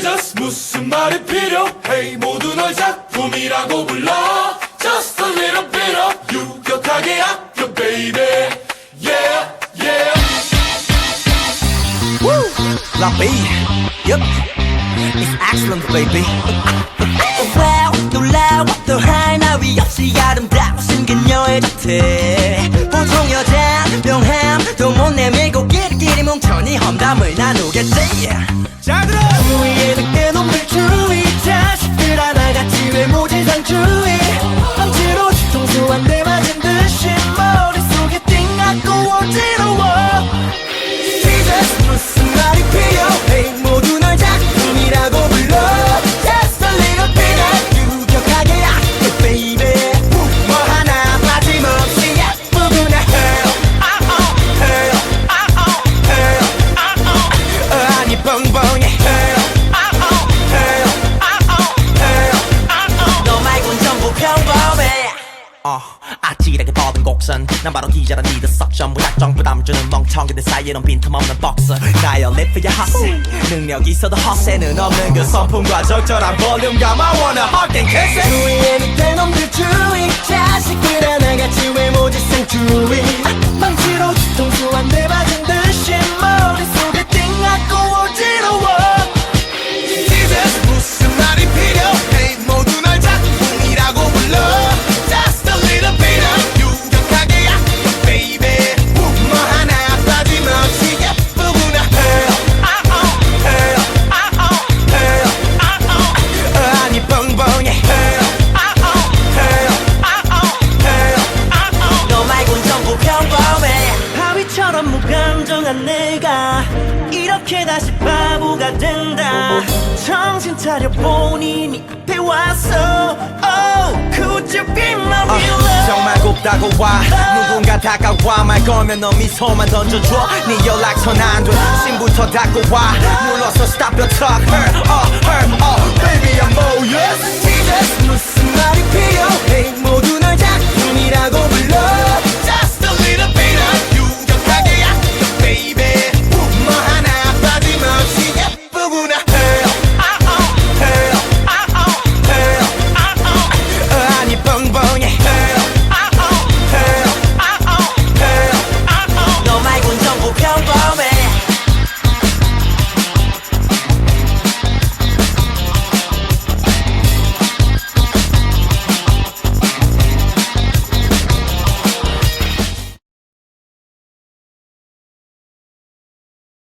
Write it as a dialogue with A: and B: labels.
A: Jesus 무슨 말이 필요해? 모두 널 작품이라고 불러. Just a little bit of 유격하게 아껴 baby. Yeah yeah.
B: La B, yep, it's excellent, baby. wow, 놀라워 또 하나 위 없이 생긴 여의 자태. 보통 여자 명함 또못 내밀고 끼리끼리 뭉쳐니 험담을 나누겠지. 어, 아찔하게 뻗은 곡선. 난 바로 기자란 니들 석션 무작정 부담 주는 멍청이 들 사이에는 빈틈없는 박스 나의 리프야 헛세. 능력 있어도 헛세는 없는 그 선풍과 적절한 볼륨감 I wanna and kiss it. 주위에 밑에 놈들 주위. 자식들 하나같이 외모지상 주위 무감정한 내가. 이렇게 다시 바보가 된다. 정신 차려 본인이 앞에 왔어 Oh, could you be my real love? 정말 곱다고 와. 누군가 다가와. 말 걸면 너 미소만 던져줘. 네 연락처 안돼. 신부터 닫고 와. 눌러서 stop your talk. Her, oh, her, oh,